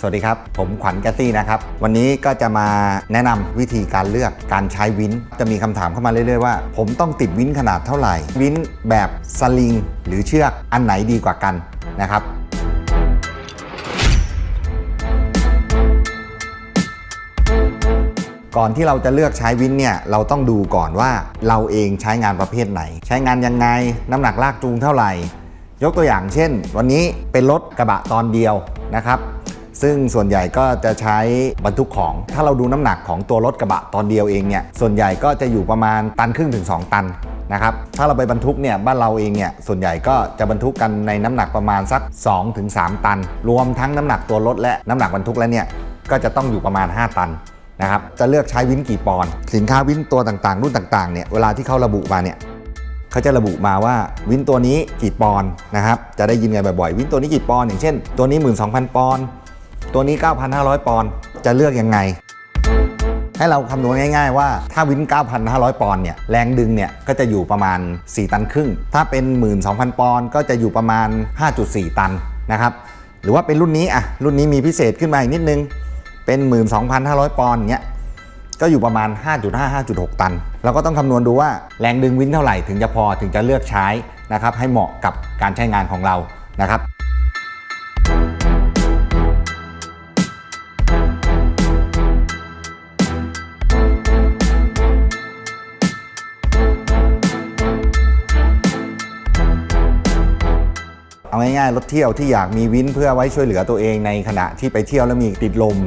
สวัสดีครับ ผมขวัญแกตี้นะครับ วันนี้ก็จะมาแนะนำวิธีการเลือกการใช้วิน จะมีคำถามเข้ามาเรื่อย ๆ ว่า ผมต้องติดวินขนาดเท่าไหร่ วินแบบสลิง หรือเชือกอันไหนดีกว่ากันนะครับก่อนที่เราจะเลือกใช้วินเนี่ยเราต้องดูก่อนว่าเราเองใช้งานประเภทไหน ใช้งานยังไง น้ำหนักลากจูงเท่าไหร่ ยกตัวอย่างเช่น วันนี้เป็นรถกระบะตอนเดียวนะครับ ซึ่งส่วนใหญ่ก็จะใช้บรรทุกของ ถ้าเราดูน้ำหนักของตัวรถกระบะตอนเดียวเองเนี่ย ส่วนใหญ่ก็จะอยู่ประมาณตันครึ่งถึง 2 ตันนะครับ ถ้าเราไปบรรทุกเนี่ยบ้านเราเองเนี่ยส่วนใหญ่ก็จะบรรทุกกันในน้ำหนักประมาณสัก 2-3 ตัน รวมทั้งน้ำหนักตัวรถและน้ำหนักบรรทุกแล้วเนี่ยก็จะต้องอยู่ประมาณ 5 ตันนะครับ จะเลือกใช้วินกี่ปอนด์สินค้าวินตัวต่างๆ รุ่นต่างๆเนี่ยเวลาที่เขาระบุมาเนี่ยเขาจะระบุมาว่าวินตัวนี้กี่ปอนด์นะครับจะได้ยินกันบ่อยๆ วินตัวนี้กี่ปอนด์อย่างเช่น ตัวนี้ 12,000 ปอน ตัวนี้ 9,500 ปอนด์จะเลือกยังไง ให้เราคำนวณง่าย ๆ ว่าถ้าวิน 9,500 ปอนด์เนี่ยแรงดึงเนี่ยก็จะอยู่ประมาณ 4 ตันครึ่ง ถ้าเป็น 12,000 ปอนด์ก็จะอยู่ประมาณ 5.4 ตันนะครับหรือว่าเป็นรุ่นนี้อะรุ่นนี้มีพิเศษขึ้นมาอีกนิดนึงเป็น 12,500 ปอนด์เงี้ยก็อยู่ประมาณ 5.5-5.6 ตัน เราก็ต้องคำนวณดูว่าแรงดึงวินเท่าไหร่ถึงจะพอถึงจะเลือกใช้นะครับให้เหมาะกับการใช้งานของเรานะครับ ง่ายๆ รถเที่ยวที่อยากมีวินเพื่อไว้ช่วยเหลือตัวเองในขณะที่ไปเที่ยวแล้วมีติดลม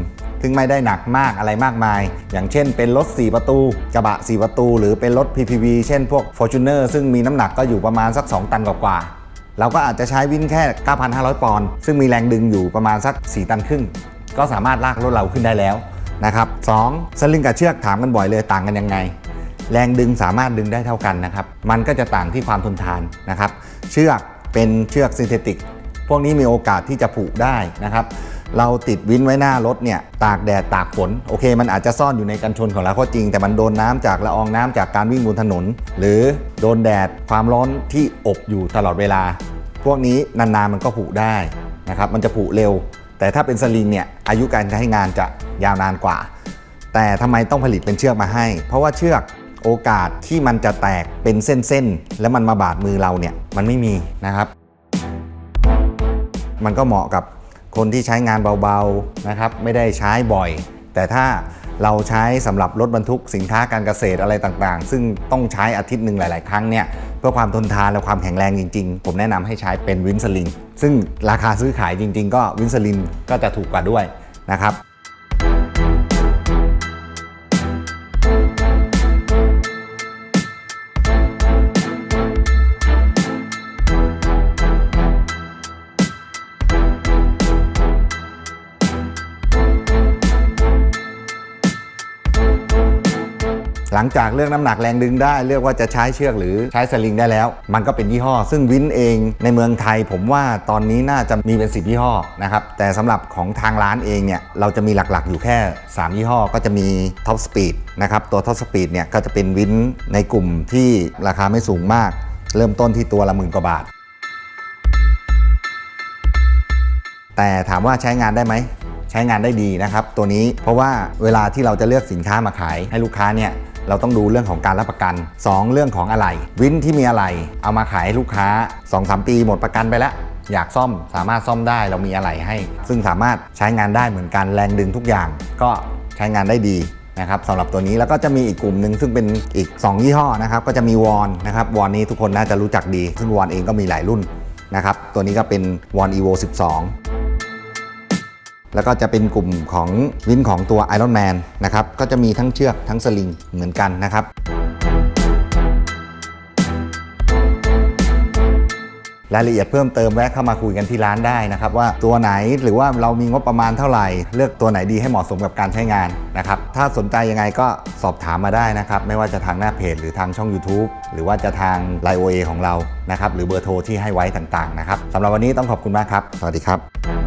ซึ่งไม่ได้หนักมากอะไรมากมาย อย่างเช่นเป็นรถ 4 ประตู กระบะ 4 ประตู หรือเป็นรถ PPV เช่นพวก Fortuner ซึ่งมีน้ำหนักก็อยู่ประมาณสัก 2 ตันกว่าๆเราก็อาจจะใช้วินแค่ 9,500 ปอนด์ ซึ่งมีแรงดึงอยู่ประมาณสัก 4 ตันครึ่ง ก็สามารถลากรถเราขึ้นได้แล้วนะครับสองสลิงกับเชือกถามกันบ่อยเลยต่างกันยังไง แรงดึงสามารถดึงได้เท่ากันนะครับ มันก็จะต่างที่ความทนทานนะครับ เชือก เป็นเชือกซินเทติก พวกนี้มีโอกาสที่จะผุได้นะครับ เราติดวินไว้หน้ารถเนี่ยตากแดดตากฝนโอเค มันอาจจะซ่อนอยู่ในกันชนของเราก็จริง แต่มันโดนน้ำจากละอองน้ำจากการวิ่งบนถนน หรือโดนแดดความร้อนที่อบอยู่ตลอดเวลา พวกนี้นานๆมันก็ผุได้นะครับมันจะผุเร็ว แต่ถ้าเป็นสลิงเนี่ยอายุการใช้งานจะยาวนานกว่า แต่ทำไมต้องผลิตเป็นเชือกมาให้ เพราะว่าเชือก โอกาสที่มันจะแตกเป็นเส้นๆ แล้วมันมาบาดมือเราเนี่ยมันไม่มีนะครับ มันก็เหมาะกับคนที่ใช้งานเบาๆนะครับไม่ได้ใช้บ่อย แต่ถ้าเราใช้สำหรับรถบรรทุกสินค้าการเกษตรอะไรต่างๆ ซึ่งต้องใช้อาทิตย์หนึ่งหลาย ๆ ครั้งเนี่ยเพื่อความทนทานและความแข็งแรงจริง ๆ ผมแนะนำให้ใช้เป็นวินสลิง ซึ่งราคาซื้อขายจริง ๆ ก็วินสลิงก็จะถูกกว่าด้วยนะครับ หลังจากเลือกน้ำหนักแรงดึงได้ เลือกว่าจะใช้เชือกหรือใช้สลิงได้แล้ว มันก็เป็นยี่ห้อ ซึ่งวินเองในเมืองไทย ผมว่าตอนนี้น่าจะมีเป็น 10 ยี่ห้อนะครับแต่สำหรับของทางร้านเองเนี่ยเราจะมีหลักๆอยู่แค่ 3 ยี่ห้อ ก็จะมี Top Speed นะครับตัว Top Speed เนี่ยก็จะเป็นวินในกลุ่มที่ราคาไม่สูงมาก เริ่มต้นที่ตัวละหมื่นกว่าบาท แต่ถามว่าใช้งานได้ไหมใช้งานได้ดีนะครับตัวนี้เพราะว่าเวลาที่เราจะเลือกสินค้ามาขายให้ลูกค้าเนี่ย เราต้องดูเรื่องของการรับประกัน 2 เรื่องของอะไหล่วินที่มีอะไหล่เอามาขายให้ลูกค้า 2-3 ปีหมดประกันไปแล้วอยากซ่อมสามารถซ่อมได้เรามีอะไหล่ให้ ซึ่งสามารถใช้งานได้เหมือนกันแรงดึงทุกอย่าง ก็ใช้งานได้ดีนะครับสำหรับตัวนี้แล้วก็จะมีอีกกลุ่มหนึ่งซึ่งเป็นอีก 2 ยี่ห้อนะครับก็จะมีวอนนะครับวอนนี้ทุกคนน่าจะรู้จักดี ซึ่งวอนเองก็มีหลายรุ่นนะครับตัวนี้ก็เป็นวอน evo 12 แล้วก็จะเป็นกลุ่มของวินของตัว Iron Man นะครับ ก็จะมีทั้งเชือกทั้งสลิงเหมือนกันนะครับ รายละเอียดเพิ่มเติมแวะเข้ามาคุยกันที่ร้านได้นะครับ ว่าตัวไหนหรือว่าเรามีงบประมาณเท่าไหร่ เลือกตัวไหนดีให้เหมาะสมกับการใช้งานนะครับ ถ้าสนใจยังไงก็สอบถามมาได้นะครับ ไม่ว่าจะทางหน้าเพจหรือทางช่อง YouTube หรือว่าจะทาง Line OA ของเรานะครับหรือเบอร์โทรที่ให้ไว้ต่างๆนะครับสำหรับวันนี้ต้องขอบคุณมากครับ สวัสดีครับ